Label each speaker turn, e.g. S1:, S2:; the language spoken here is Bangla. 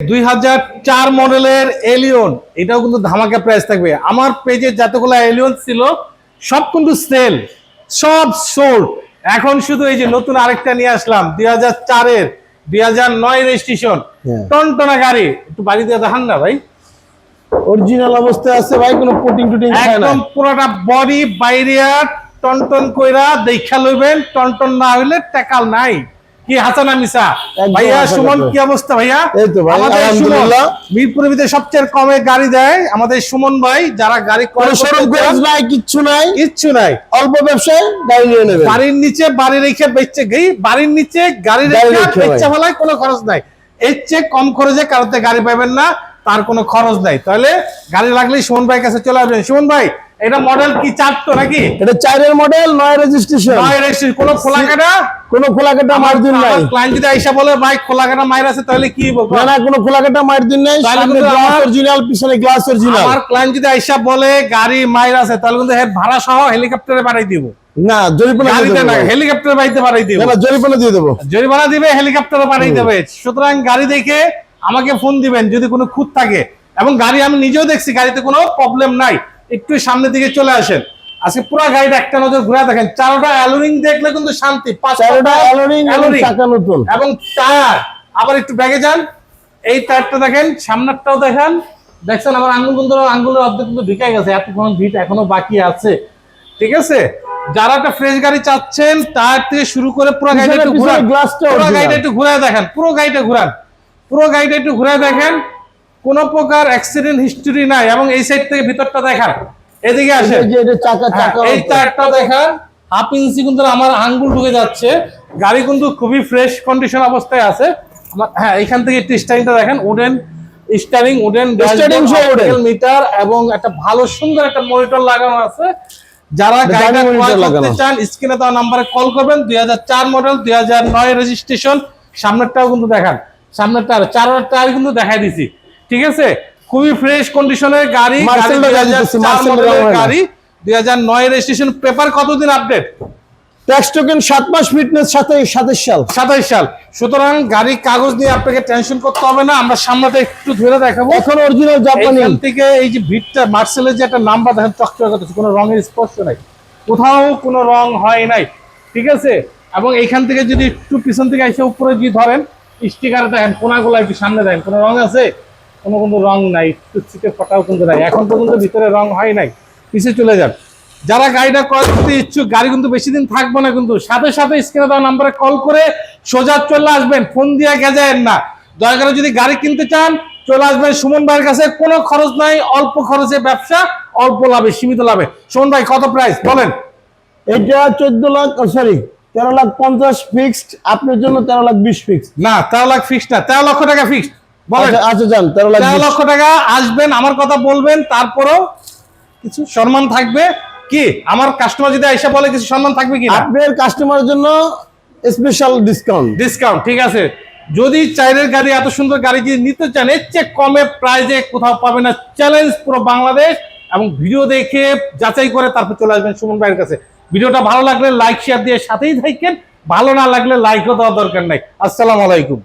S1: দুই হাজার চার মডেলের এলিয়ন এটাও কিন্তু ধামাকা প্রাইস থাকবে। আমার পেজে যতগুলো এলিয়ন ছিল সব কিন্তু সেল সব সোল্ড এখন শুধু এই যে নতুন আরেকটা নিয়ে আসলাম দুই হাজার চারের দুই হাজার নয় রেজিস্ট্রেশন
S2: হ্যাঁ।
S1: টনটনা গাড়ি একটু বাড়িতে দেখান না ভাই।
S2: অরিজিনাল অবস্থায় আছে ভাই কোনো পুটিং টুটিং
S1: একদম পুরোটা বডি বাইরে টনটন কইরা দেখা লইবেন টনটন না হইলে টাকাল নাই। কি হাসান মিসা
S2: একদম
S1: ভাইয়া সুমন কি অবস্থা ভাইয়া?
S2: এই তো ভাই, আলহামদুলিল্লাহ।
S1: মিরপুরের ভিতরে সবচেয়ে কমে গাড়ি দেয় আমাদের সুমন ভাই যারা গাড়ি
S2: শোরুম খরচ নাই কিচ্ছু নাই।
S1: কিচ্ছু নাই।
S2: অল্প ব্যবসায় গাড়ি নিয়ে নেবেন।
S1: বাড়ির নিচে বাড়ি রেখে বেচছে গই বাড়ির নিচে গাড়ি রেখে বেচছে। ফেলায় কোনো খরচ নাই। এর চেয়ে কম খরচে কারোতে গাড়ি পাবেন না তার কোনো খরচ নাই। তাহলে গাড়ি লাগলেই সুমন ভাই কাছে চলে আসবেন। সুমন ভাই এটা মডেল কি চারটো নাকি?
S2: এটা চারের মডেল নয় রেজিস্ট্রেশন
S1: নয় রেজিস্ট্রি কোনো খোলা কাটা
S2: কোনো খোলাকাটা মার্জিন নাই।
S1: ক্লায়েন্ট যদি আইসা বলে ভাই খোলা কাটা মায়ের আছে তাহলে কি বলব?
S2: না না কোনো খোলাকাটা মার্জিন নাই সামনে গ্লাস অরিজিনাল পিছনে গ্লাস অরিজিনাল
S1: আমার ক্লায়েন্ট যদি আইসা বলে গাড়ি মায়ের আছে তাহলে কিন্তু এর ভাড়া সহ হেলিকপ্টারে পাঠাই দিব।
S2: না জরিমানা
S1: গাড়িতে
S2: দেবো।
S1: না। হেলিকপ্টারে বাড়িতে পাঠাই দিব।
S2: না জরিমানা দিয়ে দেবো।
S1: জরিমানা দিবে হেলিকপ্টারে পাঠিয়ে দেবে। সুতরাং গাড়ি দেখে আমাকে ফোন দিবেন যদি কোনো খুঁত থাকে। এবং গাড়ি আমি নিজেও দেখছি গাড়িতে কোনো প্রবলেম নাই। একটু সামনের দিকে চলে আসেন। আজকে পুরো গাড়িটা একটা নজর ঘুরে দেখেন চারোটা অ্যালোরিং দেখলে কিন্তু শান্তি পাঁচটা
S2: চারোটা অ্যালোরিং এবং
S1: alloying।
S2: চাকা নতুন।
S1: এবং টায়ার আবার একটু ব্যাগে যান এই টায়ারটা দেখেন সামনেরটাও দেখেন। দেখছেন আমার আঙ্গুল কিন্তু আঙ্গুলের অর্ধেক কিন্তু ঢুকে গেছে এত কোনো ভিট এখনও বাকি আছে। ঠিক আছে? যারা একটা ফ্রেশ গাড়ি চাচ্ছেন টায়ার থেকে শুরু করে পুরো গাড়িটা একটু ঘুরান। পুরো। গাড়িটা একটু ঘুরায় দেখেন পুরো গাড়িটা ঘুরান। পুরো গাড়িটা একটু ঘুরায় দেখেন। কোনো প্রকার অ্যাক্সিডেন্ট হিস্টরি নাই এবং এই সাইড থেকে ভিতরটা দেখান এদিকে আসেন।
S2: এই
S1: টায়ারটা দেখেন হাফ ইঞ্চি কিন্তু আমার আঙ্গুল ঢুকে যাচ্ছে। গাড়ি কিন্তু খুবই ফ্রেশ কন্ডিশন অবস্থায় আছে। আমার হ্যাঁ এখান থেকে একটু স্টারিংটা দেখেন উডেন স্টারিং উডেন। মিটার এবং একটা ভালো সুন্দর একটা মনিটর লাগানো আছে। যারা গাড়িটা
S2: দামি
S1: ক্রয় করতে চান স্ক্রিনে দেওয়া নাম্বারে কল করবেন। দুই হাজার চার মডেল দুই হাজার নয় রেজিস্ট্রেশন সামনেরটাও কিন্তু দেখান। সামনেরটা আর চারোটা টায়ার কিন্তু দেখাই দিছি। ঠিক আছে? খুবই ফ্রেশ কন্ডিশনের গাড়ি গাড়ি
S2: Marcel টা
S1: 2004
S2: দেখাইতেছি, Marcel টা
S1: মডেলের
S2: দেখানো না।
S1: গাড়ি দুই হাজার নয় রেজিস্ট্রেশন পেপার কতদিন আপডেট
S2: ট্যাক্স টোকেন সাত মাস ফিটনেস সাথে সাতাশ সাল।
S1: সাতাইশ সাল। সুতরাং গাড়ির কাগজ নিয়ে আপনাকে টেনশন করতে হবে না আমরা সামনেটা একটু ধরে দেখাবো।
S2: এখন অরিজিনাল জাপানি
S1: থেকে এই যে ভিটটা মার্সেলের যে একটা নাম্বার দেখেন চকচক করতেছে কোনো রঙের স্পর্শ নাই। কোথাও কোনো রং হয় নাই ঠিক আছে? এবং এইখান থেকে যদি একটু পিছন থেকে এসে উপরে যদি ধরেন স্টিকার দেখেন কোনাগুলো একটু সামনে দেখেন কোনো রং আছে? কোনো কিন্তু রং নাই ছিটে ফটাও কিন্তু নাই। এখন পর্যন্ত ভিতরে রং হয় নাই পিছিয়ে চলে যান। যারা গাড়িটা ক্রয় করতে ইচ্ছুক গাড়ি কিন্তু বেশি দিন থাকবে না কিন্তু। সাথে সাথে স্ক্রিনে দেওয়া নাম্বারে কল করে সোজা চলে আসবেন ফোন দিয়ে গেজায়েন না। দয়া করে যদি গাড়ি কিনতে চান চলে আসবেন সুমন ভাইয়ের কাছে। কোনো খরচ নাই অল্প খরচে ব্যবসা অল্প লাভে সীমিত লাভে। সুমন ভাই কত প্রাইস বলেন।
S2: এটা চোদ্দ লাখ সরি তেরো লাখ পঞ্চাশ ফিক্সড আপনার জন্য তেরো লাখ বিশ ফিক্সড
S1: না তেরো লাখ ফিক্সড না তেরো লক্ষ টাকা ফিক্সড
S2: আচ্ছা আচ্ছা যান তেরো লাখ
S1: তেরো লক্ষ টাকা আসবেন আমার কথা বলবেন তারপরও কিছু সম্মান থাকবে। কি? আমার কাস্টমার যদি এসে বলে কিছু সম্মান থাকবে কি
S2: আপনার কাস্টমারের জন্য স্পেশাল ডিসকাউন্ট
S1: ডিসকাউন্ট ঠিক আছে। যদি চাইরের গাড়ি এত সুন্দর গাড়ি যদি নিতে চান এর চেয়ে কমে প্রাইজে কোথাও পাবে না। চ্যালেঞ্জ পুরো বাংলাদেশ এবং ভিডিও দেখে যাচাই করে তারপর চলে আসবেন সুমন ভাইয়ের কাছে। ভিডিওটা ভালো লাগলে লাইক শেয়ার দিয়ে সাথেই থাকেন। ভালো না লাগলে লাইকও দেওয়ার দরকার নাই। আসসালামু আলাইকুম।